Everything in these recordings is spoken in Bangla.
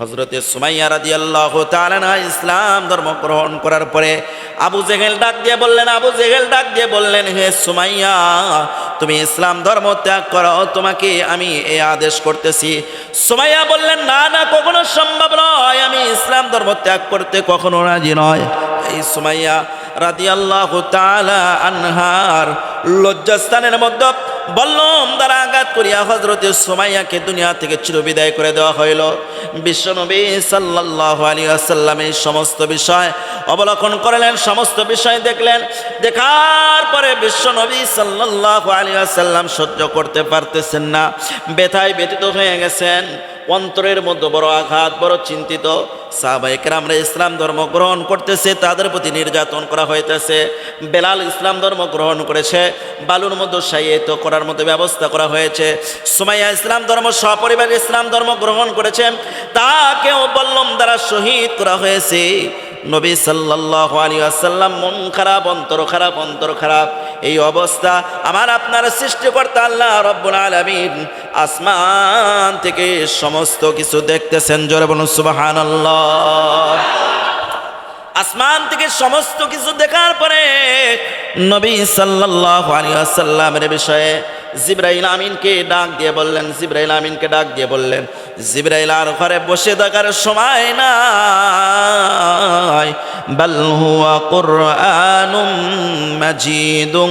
হজরতে সুমাইয়া রাজি আল্লাহ তালানা ইসলাম ধর্ম গ্রহণ করার পরে আবু জেহেল ডাক দিয়ে বললেন, আবু জেহেল ডাক দিয়ে বললেন, হে সুমাইয়া, তুমি ইসলাম ধর্ম ত্যাগ করো, তোমাকে আমি এ আদেশ করতেছি। সুমাইয়া বললেন, না না, কখনো সম্ভব নয়, আমি ইসলাম ধর্ম ত্যাগ করতে কখনো রাজি নয়। এই সুমাইয়া রাদি আল্লাহ আনহার লজ্জাস্থানের মধ্যে বল্লম, দ্বারা আঘাত করিয়া হজরতে সোমাইয়াকে দুনিয়া থেকে চিরবিদায় করে দেওয়া হইল। বিশ্বনবী সাল্লাহ আলী আসাল্লাম এই সমস্ত বিষয় অবলোকন করলেন, সমস্ত বিষয় দেখলেন। দেখার পরে বিশ্বনবী সাল্লাহ আলী আসাল্লাম সহ্য করতে পারতেছেন না, ব্যথায় ব্যতীত হয়ে গেছেন। অন্তরের মধ্যে বড় আঘাত, বড় চিন্তিত। সাহবাইকের আমরা ইসলাম ধর্ম গ্রহণ করতেছে, তাদের প্রতি নির্যাতন করা হইতেছে। বেলাল ইসলাম ধর্ম গ্রহণ করেছে, বালুর মধ্যে সাইয়েত করার মতো ব্যবস্থা করা হয়েছে। সুমাইয়া ইসলাম ধর্ম, সপরিবার ইসলাম ধর্ম গ্রহণ করেছে। তাকেও বল্লম দ্বারা শহীদ করা হয়েছে। নবী সাল্লাহ আলী আসাল্লাম মন খারাপ, অন্তর খারাপ অন্তর খারাপ। এই অবস্থা আমার আপনার সৃষ্টিকর্তা আল্লাহ রব্বুল আলমিন আসমান থেকে সমস্ত কিছু দেখতেছেন, জোরে বলুন সুবাহান আসমান থেকে সমস্ত কিছু দেখার পরে নবী সাল্লাহ আলী আসাল্লামের বিষয়ে জিব্রাহিল আমিনকে ডাক দিয়ে বললেন জিব্রাহিল আমিনকে ডাক দিয়ে বললেন জিব্রাইল আর ঘরে বসে থাকার সময় নাই। বাল হুয়া কুরআনুম মাজিদুম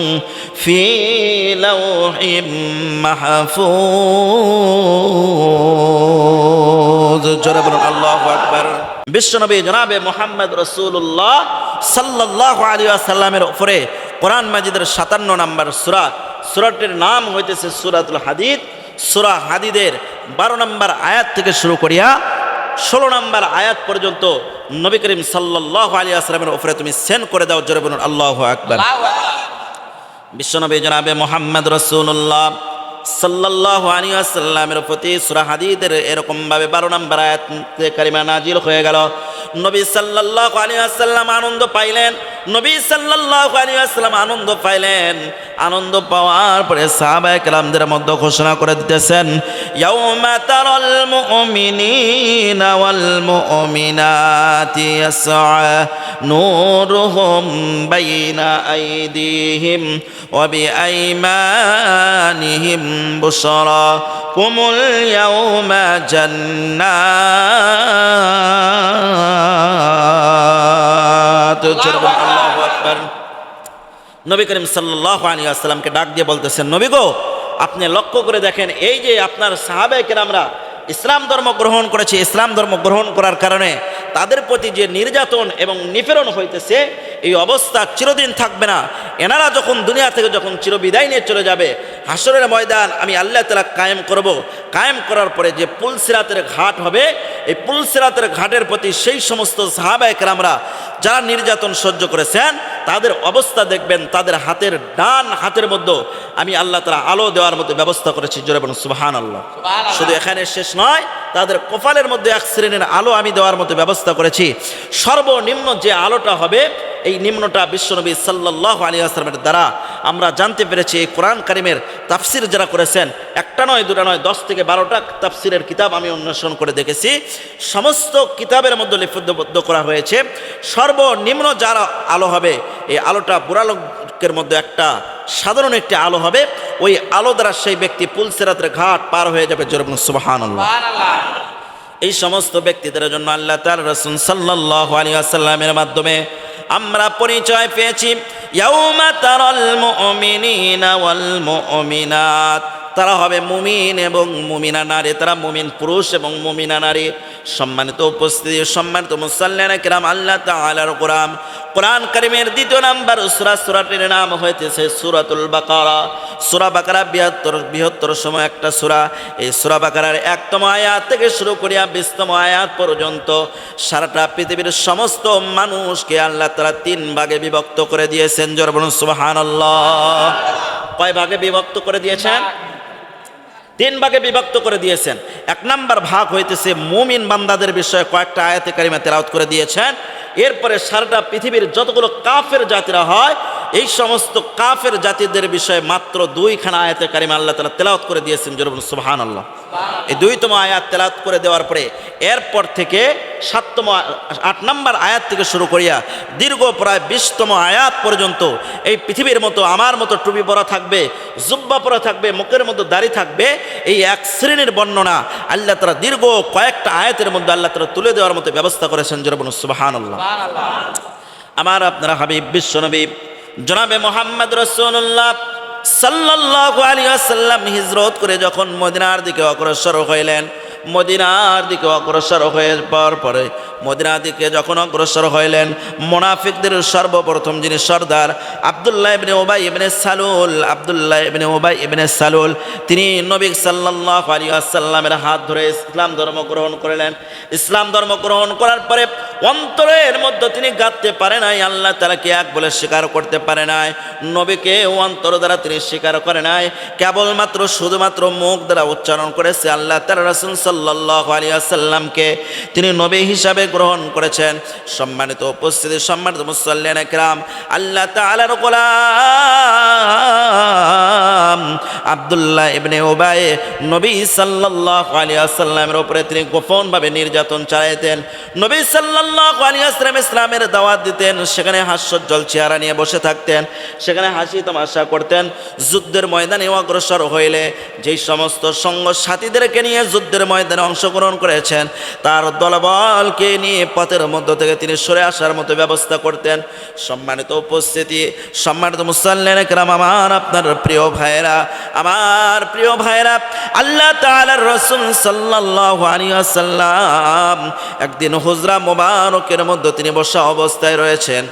ফি লাওহিম মাহফুজ। জোরে বলুন, আল্লাহু আকবার। বিশ্বনবী জনাবে মোহাম্মদ রসুল্লাহ সাল্লাহ আলী আসাল্লামের উপরে কোরআন মাজিদের সাতান্ন নম্বর সুরা। সুরাটির নাম হইতেছে সুরাতুল হাদিদ। সুরা হাদিদের বারো নম্বর আয়াত থেকে শুরু করিয়া ষোলো নম্বর আয়াত পর্যন্ত নবী করিম সাল্লাহ আলী আসলামের উপরে তুমি সেন্ড করে দাও জোরে বলুন আল্লাহ আকবর। বিশ্বনবী জনাবে মোহাম্মদ রসুল্লাহ সাল্লাহ আলী আসাল্লামের প্রতি সুরা হাদিদের এরকমভাবে বারো নম্বর আয়াত কারিমা নাজিল হয়ে গেল। নবী সাল্লাহ আলী আসাল্লাম আনন্দ পাইলেন নবী সাল্লাহ আলী আসসালাম আনন্দ পাইলেন। আনন্দ পাওয়ার পরে সাহাবায়ে কেরামদের মধ্যে ঘোষণা করে দিতেছেন, ইয়াউমা তারাল মুমিনিনা ওয়াল মুমিনাতি ইয়াসআ, নূরুহুম বাইনা আইদিহিম ওয়া বিআইমানিহিম বুশরাকুমুল ইয়াউমা জান্নাত। নবী করিম সাল্লাহ আলী আসসালামকে ডাক দিয়ে বলতেছেন, নবী গো, আপনি লক্ষ্য করে দেখেন, এই যে আপনার সাহাবেকের আমরা ইসলাম ধর্ম গ্রহণ করেছে ইসলাম ধর্ম গ্রহণ করার কারণে তাদের প্রতি যে নির্যাতন এবং নিপীড়ন হইতেছে এই অবস্থা চিরদিন থাকবে না। এনারা যখন দুনিয়া থেকে যখন চিরবিদায় নিয়ে চলে যাবে হাসরের ময়দান আমি আল্লাহ তালা কায়েম করব। কায়েম করার পরে যে পুলসিরাতের ঘাট হবে এই পুলসিরাতের ঘাটের প্রতি সেই সমস্ত সাহাবায়কের আমরা যারা নির্যাতন সহ্য করেছেন তাদের অবস্থা দেখবেন তাদের হাতের ডান হাতের মধ্যে আমি আল্লাহ তালা আলো দেওয়ার মতো ব্যবস্থা করেছি। জোরে বলুন সুবাহান আল্লাহ শুধু এখানে শেষ নয়, তাদের কপালের মধ্যে এক শ্রেণির আলো আমি দেওয়ার মতো ব্যবস্থা করেছি। সর্বনিম্ন যে আলোটা হবে এই নিম্নটা বিশ্বনবী সাল্লাহ আলী আসলামের দ্বারা আমরা জানতে পেরেছি এই কোরআন কারিমের তাফসির যারা করেছেন একটা নয় দুটা নয় দশ থেকে বারোটা তাফসিরের কিতাব আমি অন্বেষণ করে দেখেছি। সমস্ত কিতাবের মধ্যে লিপিবদ্ধ করা হয়েছে। সর্বনিম্ন যারা আলো হবে এই আলোটা বুড়ালোকের মধ্যে একটা সাধারণ একটি আলো হবে। ওই আলো দ্বারা সেই ব্যক্তি পুলসেরাতের ঘাট পার হয়ে যাবে। জোরবন সুবাহান এই সমস্ত ব্যক্তিদের জন্য আল্লাহ তার রসুন সাল্লাহ আলী আসাল্লামের মাধ্যমে আমরা পরিচয় পেয়েছি ইয়াউমা তারাল মুমিনিনা ওয়াল মুমিনাত। তারা হবে মুমিন এবং মুমিনা নারী, তারা মুমিন পুরুষ এবং মুমিনা নারী। সম্মানিত উপস্থিতি, সম্মানিত মুসাল্লানা কিরাম, আল্লাহ তাআলার কোরআন। কোরআন করিমের দ্বিতীয় নাম্বার সূরা, সূরাটির নাম হয়েছে সূরাতুল বাকারা। সূরা বাকারা বৃহত্তর বৃহত্তর সময় একটা সূরা। এই সূরা বাকারার একতম আয়াত থেকে শুরু করিয়া বিশতম আয়াত পর্যন্ত সারাটা পৃথিবীর সমস্ত মানুষকে আল্লাহ তাআলা তিন ভাগে বিভক্ত করে দিয়েছেন। জোর বলুন, সুবহানাল্লাহ। কয় ভাগে বিভক্ত করে দিয়েছেন? তিন ভাগে বিভক্ত করে দিয়েছেন। এক নাম্বার ভাগ হইতেছে মুমিন বান্দাদের বিষয়ে কয়েকটা আয়াতে কারিমা তেলাউত করে দিয়েছেন। এরপরে সারাটা পৃথিবীর যতগুলো কাফের জাতিরা হয়, এই সমস্ত কাফের জাতিদের বিষয়ে মাত্র দুইখানা আয়াতে কারিমা আল্লাহ তালা তেলাওত করে দিয়েছেন। জরুর সুহান আল্লাহ এই দুইতম আয়াত তেলাওত করে দেওয়ার পরে এরপর থেকে সাততম আট নম্বর আয়াত থেকে শুরু করিয়া দীর্ঘ প্রায় বিশতম আয়াত পর্যন্ত এই পৃথিবীর মতো আমার মতো টুপি পরা থাকবে জুব্বা পরা থাকবে মুখের মতো দাড়ি থাকবে এই এক শ্রেণির বর্ণনা আল্লাহ তারা দীর্ঘ কয়েকটা আয়াতের মধ্যে আল্লাহ তারা তুলে দেওয়ার মতো ব্যবস্থা করেছেন জরবন সুবাহান আমার আপনারা হাবিব বিশ্বনবী জনাবে মোহাম্মদ রসুল্লাহ সাল্লাল্লাহু আলাইহি ওয়াসাল্লাম হিজরত করে যখন মদিনার দিকে অগ্রসর হইলেন মদিনার দিকে অগ্রসর হয়ে পর পরে মদিনার দিকে যখন অগ্রসর হইলেন, মোনাফিকদের সর্বপ্রথম যিনি সর্দার আবদুল্লাহ ইবনে ওবাই ইবনে সালুল, আবদুল্লাহ ইবনে ওবাই ইবনে সালুল, তিনি নবী সাল্লাল্লাহু আলাইহি ওয়াসাল্লামের হাত ধরে ইসলাম ধর্ম গ্রহণ করলেন। ইসলাম ধর্ম গ্রহণ করার পরে অন্তরের মধ্যে তিনি গাঁথতে পারে নাই, আল্লাহ তালাকে এক বলে স্বীকার করতে পারে নাই, নবীকে অন্তর দ্বারা তিনি স্বীকার করে নাই, কেবলমাত্র শুধুমাত্র মুখ দ্বারা উচ্চারণ করেছে আল্লাহ তার রসুল সাল্লাহ তিনি নবী হিসাবে গ্রহণ করেছেন। সম্মানিত উপস্থিতি সম্মানিত মুসল্লেন একরাম আল্লাহ তালার গোলাম আবদুল্লাহ ইবনে ওবায়ে নবী সাল্লাহ আলিয়াসাল্লামের উপরে তিনি গোপনভাবে নির্যাতন চালাইতেন। নবী সাল্লাহ আলিয়াসলাম ইসলামের দাওয়াত দিতেন, সেখানে হাস্যজ্জ্বল চেহারা নিয়ে বসে থাকতেন, সেখানে হাসি তামাশা করতেন, যুদ্ধের ময়দানে অগ্রসর হইলে যেই সমস্ত সঙ্গ সাথীদেরকে নিয়ে যুদ্ধের ময়দানে অংশগ্রহণ করেছেন, তার দলবলকে নিয়ে পথের মধ্য থেকে তিনি সরে আসার মতো ব্যবস্থা করতেন। সম্মানিত উপস্থিতি, সম্মানিত মুসল্লেন একরাম আমার আপনার প্রিয় ভাইয়েরা আমার প্রিয় ভাইরা আল্লাহ তালার রসুল সাল্লাহ আলিয়াসাল্লাম একদিন হুজরা মোবারকের মধ্যে তিনি বসা অবস্থায় রয়েছেন।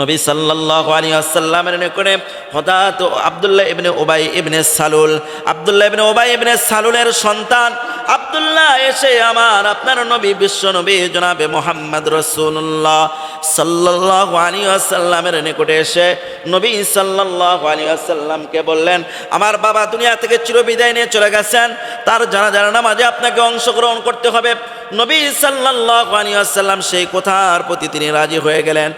নবী সাল্লাল্লাহু আলাইহি ওয়াসাল্লামের নিকটে হঠাৎ আবদুল্লাহ ইবনে ওবাই ইবনে সালুল, আবদুল্লাহ ইবনে ওবাই ইবনে সালুলের সন্তান আব্দুল্লাহ এসে আমার আপনার নবী, বিশ্ব নবী জনাবে মোহাম্মদ রসুল্লাহ সাল্লাল্লাহু আলাইহি ওয়াসাল্লামের নিকটে এসে নবী সাল্লাল্লাহু আলাইহি ওয়াসাল্লামকে বললেন, আমার বাবা দুনিয়া থেকে চিরবিদায় নিয়ে চলে গেছেন। তার জানাজার নামাজে আপনাকে অংশগ্রহণ করতে হবে। নবী সাল্লাল্লাহু আলাইহি ওয়াসাল্লাম সেই কথার প্রতি তিনি রাজি হয়ে গেলেন।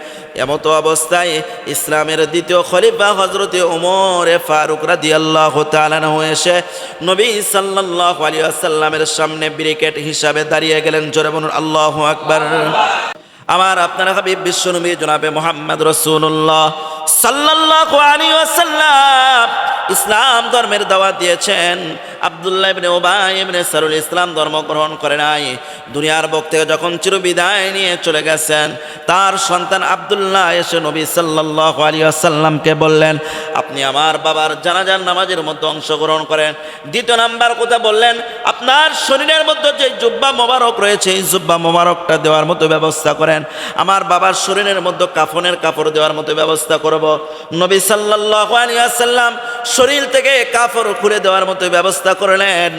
এমত অবস্থায় ইসলামের দ্বিতীয় খলিফা হজরতে ওমরে ফারুক রাদিয়াল্লাহু তাআলা এসে নবী সাল্লাহ আলী আসাল্লামের সামনে ব্রিকেট হিসাবে দাঁড়িয়ে গেলেন। জোরে আল্লাহ আকবর। আমার আপনারা হাবিব বিশ্বনবী জনাবে মোহাম্মদ রসুল্লাহ সাল্লাহ আলী ওয়াসাল্লাম ইসলাম ধর্মের দাওয়াত দিয়েছেন। আবদুল্লাহ ইবনে ওবাই ইবনে সারুল ইসলাম ধর্ম গ্রহণ করে নাই। দুনিয়ার বক থেকে যখন চিরবিদায় নিয়ে চলে গেছেন, তার সন্তান আবদুল্লাহ এসে নবী সাল্লাল্লাহু আলাইহি ওয়াসাল্লামকে বললেন, আপনি আমার বাবার জানাজার নামাজের মধ্যে অংশগ্রহণ করেন। দ্বিতীয় নাম্বার কথা বললেন আপনার শরীরের মধ্যে যে জুব্বা মোবারক রয়েছে, এই জুব্বা মোবারকটা দেওয়ার মতো ব্যবস্থা করেন। আমার বাবার শরীরের মধ্যে কাফনের কাপড় দেওয়ার মতো ব্যবস্থা করব। নবী আলাইহি শরীর থেকে কাপড় খুলে দেওয়ার মতো ব্যবস্থা করলেন।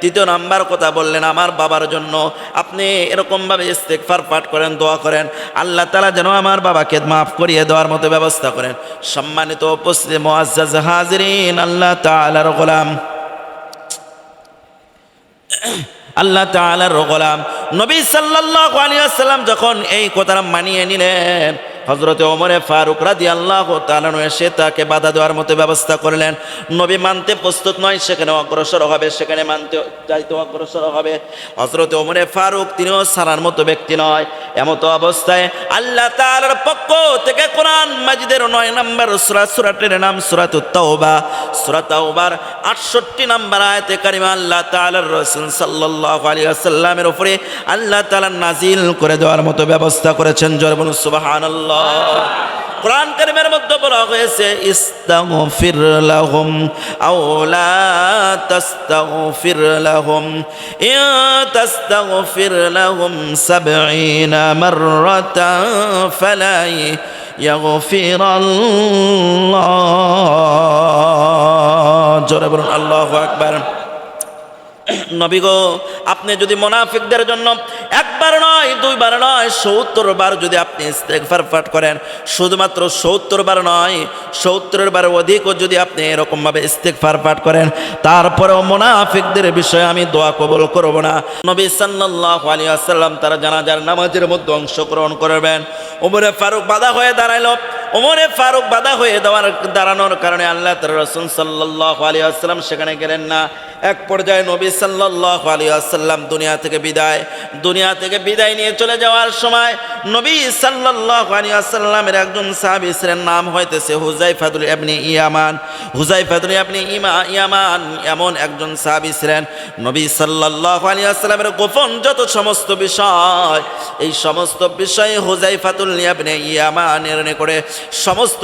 তৃতীয় নাম্বার কথা বললেন, আমার বাবার জন্য আপনি এরকমভাবে ইস্তেকফার পাঠ করেন, দোয়া করেন। আল্লাহ তালা যেন আমার বাবাকে মাফ করিয়ে দেওয়ার মতো ব্যবস্থা করেন। সম্মানিত উপস্থিতি মোয়াজ্জাজ হাজরিন, আল্লাহ তালার গোলাম। আল্লাহ তালার গোলাম। নবী সাল্লাল্লাহু আলাইহি ওয়াসাল্লাম যখন এই কথাটা মানিয়ে নিলেন হজরতে ওমরে ফারুক রাদি আল্লাহ তালানো এসে তাকে বাধা দেওয়ার মতো ব্যবস্থা করলেন। নবী মানতে প্রস্তুত নয়, সেখানে অগ্রসর হবে, সেখানে মানতে যাইতে অগ্রসর হবে। হজরতে ওমরে ফারুক তিনিও সারার মতো ব্যক্তি নয়, এমতো অবস্থায় আল্লাহ তালার পক্ষ থেকে কোরআন মাজিদের নয় নম্বর সুরাত সুরাটের নাম সুরাত তাওবা। সুরাত তাওবার আটষট্টি নম্বর আয়তে কারিমা আল্লাহ তালার রসুল সাল্লাল্লাহু আলাইহি ওয়াসাল্লামের উপরে আল্লাহ তাআলা নাজিল করে দেওয়ার মতো ব্যবস্থা করেছেন জোরে বলুন সুবহানাল্লাহ কোরআন কারিমের মধ্যে বলা হয়েছে ইস্তাগফির লাহুম আও লা তাস্তাগফির লাহুম ইন তাস্তাগফির লাহুম 70 মাররাতান ফালা يغفر الله জোরে বলুন আল্লাহু আকবার নবী গো, আপনি যদি মোনাফিকদের জন্য একবার নয়, দুইবার নয়, সত্তর বার যদি আপনি পাঠ করেন, শুধুমাত্র সত্তর বার নয়, সত্তরের বার অধিকও যদি আপনি এরকমভাবে ইস্তেগফার পাঠ করেন, তারপরেও মোনাফিকদের বিষয়ে আমি দোয়া কবল করব না। নবী সাল্লাল্লাহু আলাইহি ওয়াসাল্লাম তারা জানাজার নামাজের মধ্যে অংশগ্রহণ করবেন। ওমরে ফারুক বাধা হয়ে দাঁড়াইল। ওমরে ফারুক বাধা হয়ে দেওয়ার দাঁড়ানোর কারণে আল্লাহ তার রসুল সাল্লাল্লাহু আলাইহি ওয়াসাল্লাম সেখানে গেলেন না। এক পর্যায়ে নবী সাল্লাল্লাহু আলাইহি আসাল্লাম দুনিয়া থেকে বিদায়, দুনিয়া থেকে বিদায় নিয়ে চলে যাওয়ার সময় নবী সাল্লাল্লাহু আলাইহি আসাল্লামের একজন সাহাবী ছিলেন, নাম হইতেছে হুজাইফাতুল ইবনে ইয়ামান। হুজাইফাতুল ইবনে ইমা, ইয়ামান এমন একজন সাহাবী ছিলেন, নবী সাল্লাল্লাহু আলাইহি আসাল্লামের গোপন যত সমস্ত বিষয়, এই সমস্ত বিষয়ে হুজাইফাতুল ইবনে ইয়ামানের নিকটে সমস্ত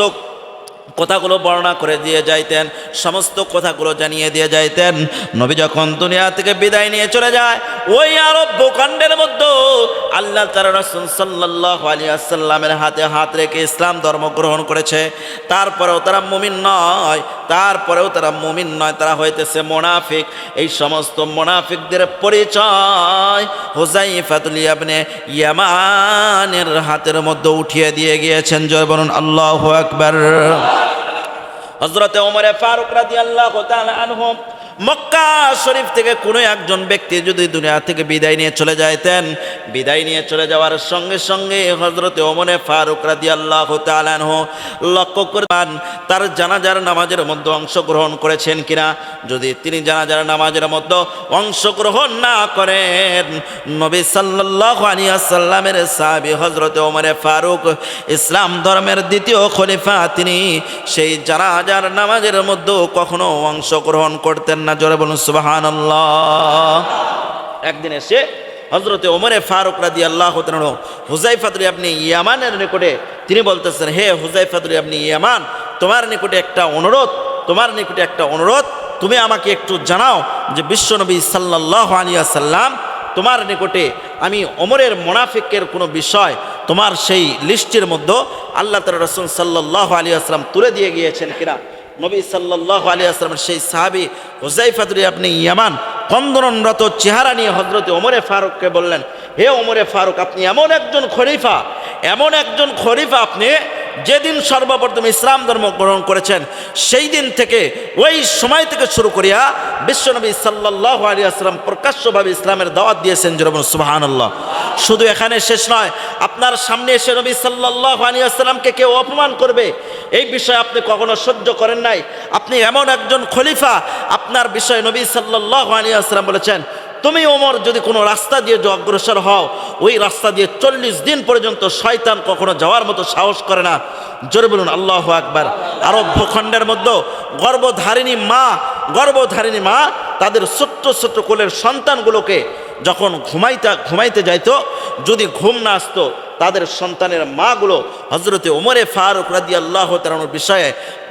কথাগুলো বর্ণনা করে দিয়ে যাইতেন, সমস্ত কথাগুলো জানিয়ে দিয়ে যাইতেন। নবী যখন দুনিয়া থেকে বিদায় নিয়ে চলে যায়, ওই আরব ভূখণ্ডের মধ্যে আল্লাহ তালা রসুল সাল্লাহ আলী হাতে হাত রেখে ইসলাম ধর্ম গ্রহণ করেছে। তারপরেও তারা মুমিন নয়, তারপরেও তারা মুমিন নয়, তারা হইতেছে মোনাফিক। এই সমস্ত মোনাফিকদের পরিচয় হুজাইফাতুল ইবনে ইয়ামানের হাতের মধ্যে উঠিয়ে দিয়ে গিয়েছেন। জয় বলুন, আল্লাহু আকবার। হজরতে ওমরে ফারুক রাদি আল্লাহ আনহুম মক্কা শরীফ থেকে কোনো একজন ব্যক্তি যদি দুনিয়া থেকে বিদায় নিয়ে চলে যাইতেন, বিদায় নিয়ে চলে যাওয়ার সঙ্গে সঙ্গে হজরতে ওমরে ফারুক রাদি আল্লাহ তালানহ লক্ষ্য করবেন তার জানাজার নামাজের মধ্যে অংশগ্রহণ করেছেন কিনা। যদি তিনি জানাজার নামাজের মধ্যে অংশগ্রহণ না করেন, নবী সাল্লাহ আলিয়াসাল্লামের সাহাবি হজরতে ওমরে ফারুক, ইসলাম ধর্মের দ্বিতীয় খলিফা তিনি, সেই জানাজার নামাজের মধ্যেও কখনো অংশগ্রহণ করতেন না। জোরে বলুন সুবাহান একদিন এসে হজরতে ওমরে ফারুক রাদি আল্লাহ হুজাইফাতুল আপনি ইয়ামানের নিকটে তিনি বলতেছেন, হে হুজাইফাতুল আপনি ইয়ামান, তোমার নিকটে একটা অনুরোধ, তোমার নিকটে একটা অনুরোধ, তুমি আমাকে একটু জানাও যে বিশ্বনবী সাল্লাহ আলিয়া সাল্লাম তোমার নিকটে আমি ওমরের মোনাফিকের কোনো বিষয়, তোমার সেই লিস্টের মধ্যে আল্লাহ তালা রসুল সাল্লাহ আলী আসলাম তুলে দিয়ে গিয়েছেন কিনা? নবী সাল্লাহ আলী আসলামের সেই সাহাবি হুজাইফাতুরি আপনি ইয়ামান কন্দনরত চেহারা নিয়ে হজরতে ওমরে ফারুককে বললেন, হে ওমরে ফারুক, আপনি এমন একজন খরিফা এমন একজন খরিফা আপনি যেদিন সর্বপ্রথম ইসলাম ধর্ম গ্রহণ করেছেন, সেই দিন থেকে, ওই সময় থেকে শুরু করিয়া বিশ্বনবী সাল্লাহ আলী আসলাম প্রকাশ্যভাবে ইসলামের দাওয়াত দিয়েছেন যেরকম সুবাহান আল্লাহ শুধু এখানে শেষ নয়, আপনার সামনে এসে নবী সাল্লাহ আলী আসসালামকে কেউ অপমান করবে? এই বিষয়ে আপনি কখনো সহ্য করেন নাই। আপনি এমন একজন খলিফা, আপনার বিষয়ে নবী সাল্লাহ আলী আসসালাম বলেছেন তুমি ওমর যদি কোনো রাস্তা দিয়ে অগ্রসর হও, ওই রাস্তা দিয়ে চল্লিশ দিন পর্যন্ত শয়তান কখনো যাওয়ার মতো সাহস করে না। জোরে বলুন, আল্লাহ আকবার। আরব ভূখণ্ডের মধ্যে গর্ভধারিণী মা গর্ভধারিণী মা তাদের ছোট্ট ছোট্ট কোলের সন্তানগুলোকে যখন ঘুমাইতে ঘুমাইতে যাইতো, যদি ঘুম না আসতো, তাদের সন্তানের মাগুলো হজরতে ওমরে ফারুক রাদি আল্লাহ তালানোর বিষয়ে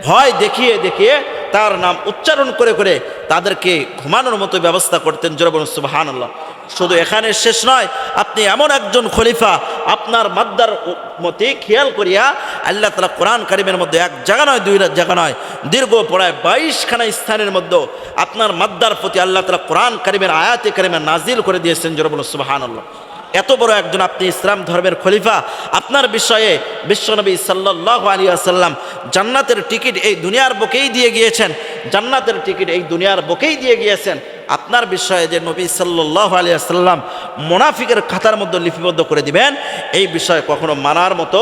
ভয় দেখিয়ে দেখিয়ে তার নাম উচ্চারণ করে করে তাদেরকে ঘুমানোর মতো ব্যবস্থা করতেন। জোরবন সুবাহান আল্লাহ শুধু এখানে শেষ নয়, আপনি এমন একজন খলিফা আপনার মাদ্দার মতে খেয়াল করিয়া আল্লাহ তালা কোরআন কারিমের মধ্যে এক জায়গা নয়, দুই জায়গা নয়, দীর্ঘ পড়ায় বাইশখানা স্থানের মধ্যে আপনার মাদ্দার প্রতি আল্লাহ তালা কোরআন কারিমের, আয়াতে কারিমের নাজিল করে দিয়েছেন। জোরবন সুবাহান আল্লাহ এত বড় একজন আপনি ইসলাম ধর্মের খলিফা, আপনার বিষয়ে বিশ্বনবী সাল্লাহ আলী আসাল্লাম জান্নাতের টিকিট এই দুনিয়ার বুকেই দিয়ে গিয়েছেন, জান্নাতের টিকিট এই দুনিয়ার বুকেই দিয়ে গিয়েছেন। আপনার বিষয়ে যে নবী সাল্লাহ আলী আসাল্লাম মোনাফিকের খাতার মধ্যে লিপিবদ্ধ করে দিবেন, এই বিষয়ে কখনো মানার মতো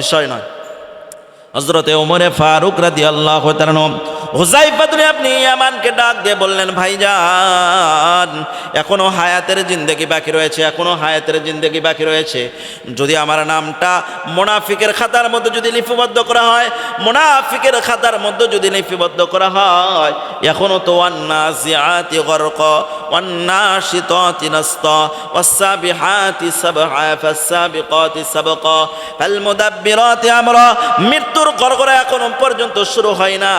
বিষয় নয়। হজরতে ওমরে ফারুক রাদি আল্লাহ হুজাইফাতুল আপনি ইয়ামানকে ডাক দিয়ে বললেন, ভাইজান, এখনও হায়াতের জিন্দেগি বাকি রয়েছে, এখনও হায়াতের জিন্দেগি বাকি রয়েছে। যদি আমার নামটা মোনাফিকের খাতার মধ্যে যদি লিপিবদ্ধ করা হয়, মোনাফিকের খাতার মধ্যে যদি লিপিবদ্ধ করা হয়, এখনও তো ওয়ান্নাসিআতি গরক ওয়ান্নাশিতাতি নাস্ত ওয়াসসাবিহাতি সাবহা ফাসসাবিকাতি সাবকা ফালমুদাব্বিরাতি আমরা মৃত্যুর গড়গড়া এখনও পর্যন্ত শুরু হয় না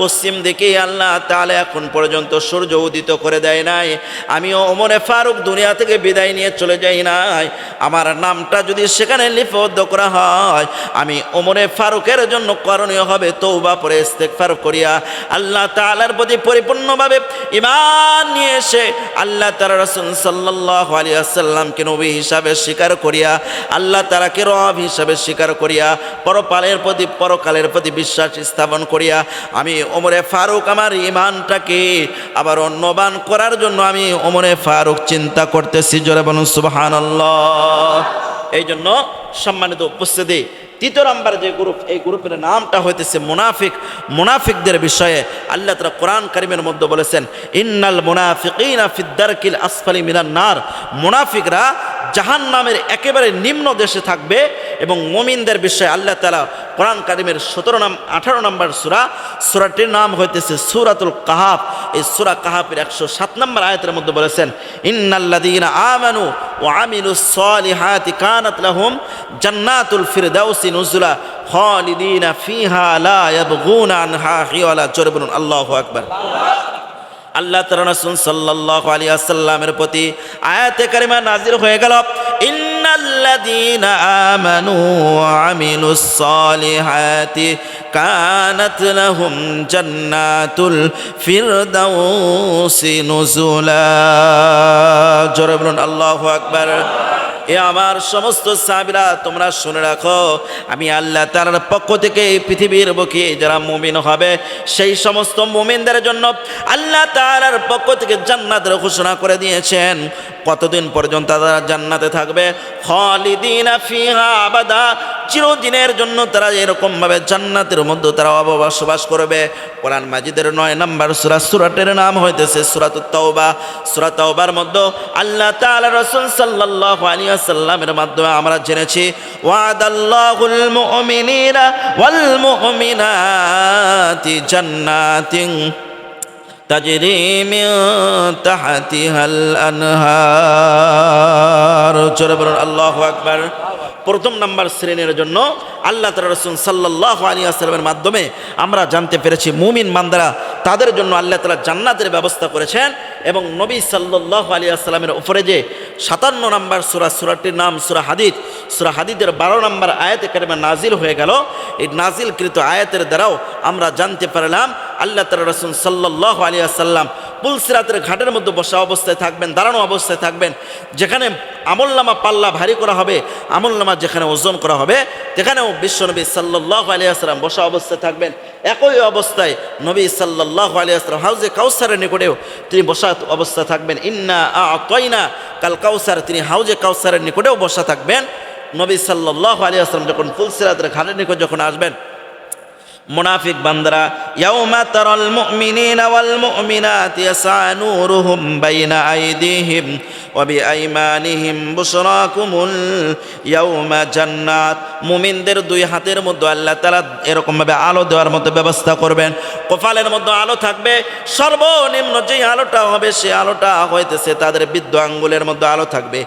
পশ্চিম দিকে আল্লাহ তাহলে এখন পর্যন্ত সূর্য উদিত করে দেয় নাই। আমিও ওমরে ফারুক দুনিয়া থেকে বিদায় নিয়ে চলে যাই নাই। আমার নামটা যদি সেখানে লিপিবদ্ধ করা হয়, আমি ওমরে ফারুকের জন্য করণীয় হবে তৌবা পরে ফারুক করিয়া আল্লাহ তালার প্রতি পরিপূর্ণভাবে ইমান নিয়ে এসে আল্লাহ তালা রসুল সাল্লাহ আলী আসাল্লামকে নবী হিসাবে স্বীকার করিয়া, আল্লাহ তালাকে রব হিসাবে স্বীকার করিয়া, পরপালের প্রতি, পরকালের প্রতি বিশ্বাস স্থাপন করিয়া, আমি ওমরে ফারুক আমার ইমানটাকে আবার অন্যবান করার জন্য আমি ওমরে ফারুক চিন্তা করতেছি, জোরে বলুন সুবাহান এই জন্য সম্মানিত উপস্থিতি, তৃতীয় নম্বর যে গ্রুপ, এই গ্রুপের নামটা হইতেছে মুনাফিক। মুনাফিকদের বিষয়ে আল্লাহ তারা কোরআন কারিমের মধ্যে বলেছেন, ইন্নাল মুনাফিকিনা ফিদ্দারকিল আসফালি মিনান নার। মুনাফিকরা জাহান নামের একেবারে নিম্ন দেশে থাকবে এবং মমিনদের বিষয়ে আল্লাহ তালা কোরআন কারিমের সতেরো নাম, আঠারো নম্বর সুরা, সুরাটির নাম হইতেছে সুরাতুল কাহাব এই সুরা কাহাবের একশো সাত নম্বর আয়তের মধ্যে বলেছেন ইন্নাল্লাদিনা আমানু ও আমিলু সলিহাতি কানাত লাহুম জান্নাতুল ফিরদাউসি নুজুলা খালিদিনা ফিহা লা ইয়াবগুনা আনহা হিওয়ালা জোরে বলুন, আল্লাহু আকবার। আল্লাহ তাআলা রসুল সাল্লাহ আলী আসাল্লামের প্রতি আয়াতে কারিমা নাজির হয়ে গেল আল্লাহু আকবার। এ আমার সমস্ত সাবিরা তোমরা শুনে রাখো, আমি আল্লাহ তাআলার পক্ষ থেকে এই পৃথিবীর বুকে যারা মুমিন হবে, সেই সমস্ত মুমিনদের জন্য আল্লাহ তাআলার পক্ষ থেকে জান্নাতের ঘোষণা করে দিয়েছেন। কতদিন পর্যন্ত তারা জান্নাতে থাকবে? খালিদিনা আবাদা। চিরদিনের জন্য তারা এরকম ভাবে জান্নাতের মধ্যে তারা বসবাস করবে। কোরআন মাজিদের নয় নাম্বার সুরা, সুরাটের নাম হইতেছে সুরাত তওবা। সুরা তওবার মধ্যে আল্লাহ তাআলা রাসূল সাল্লাল্লাহু আলাইহি ওয়াসাল্লামের মাধ্যমে আমরা জেনেছি, ওয়াদাল্লাহুল মুমিনিনা ওয়াল মুমিনাতি জান্নাতিন তাজরি মিন তাহতিহাল আনহার। জোরে বলুন, আল্লাহু আকবার। প্রথম নাম্বার শ্রেণির জন্য আল্লাহ তালা রসুল সাল্লাহ আলী আসসালামের মাধ্যমে আমরা জানতে পেরেছি, মুমিন মান্দারা তাদের জন্য আল্লাহ তালা জান্নাতের ব্যবস্থা করেছেন এবং নবী সাল্লাহ আলী আসসালামের উপরে যে সাতান্ন নম্বর সুরা, সুরাটির নাম সুরা হাদিদ। সুরা হাদিদের বারো নাম্বার আয়াতে কারিমা নাজিল হয়ে গেল। এই নাজিলকৃত আয়াতের দ্বারাও আমরা জানতে পারলাম, আল্লাহ তালা রসুল সাল্লাহ আলী আসাল্লাম পুলসিরাতের ঘাটের মধ্যে বসা অবস্থায় থাকবেন, দাঁড়ানো অবস্থায় থাকবেন। যেখানে আমলনামা পাল্লা ভারী করা হবে আমলনামা যেখানে ওজন করা হবে, সেখানেও বিশ্বনবী সাল্লাহ আলিয়াস্লাম বসা অবস্থায় থাকবেন। একই অবস্থায় নবী সাল্লাহ আলিয়াস্লাম হাউজে কাউসারের নিকটেও তিনি বসা অবস্থা থাকবেন। ইন্না আইনা কাল কাউসার, তিনি হাউজে কাউসারের নিকটেও বসা থাকবেন। নবী সাল্লাহ আলিয়াস্লাম যখন ফুলসিরাতের ঘাটের নিকট যখন আসবেন মুনাফিক বান্দারা, ইয়াউমা তারাল মুমিনিনা ওয়াল মুমিনাতি ইয়াসআ নূরুহুম বাইনা আইদিহিম ওয়া বিআইমানিহিম বুশরাকুমুল ইয়াউমা জান্নাত। মুমিনদের দুই হাতের মধ্যে আল্লাহ তাআলা এরকম ভাবে আলো দেওয়ার মতো ব্যবস্থা করবেন। কপালের মধ্যে আলো থাকবে, সর্বনিম্ন যে আলোটা হবে, সে আলোটা হইতেছে তাদের বিদ্য আঙ্গুলের মধ্যে আলো থাকবে।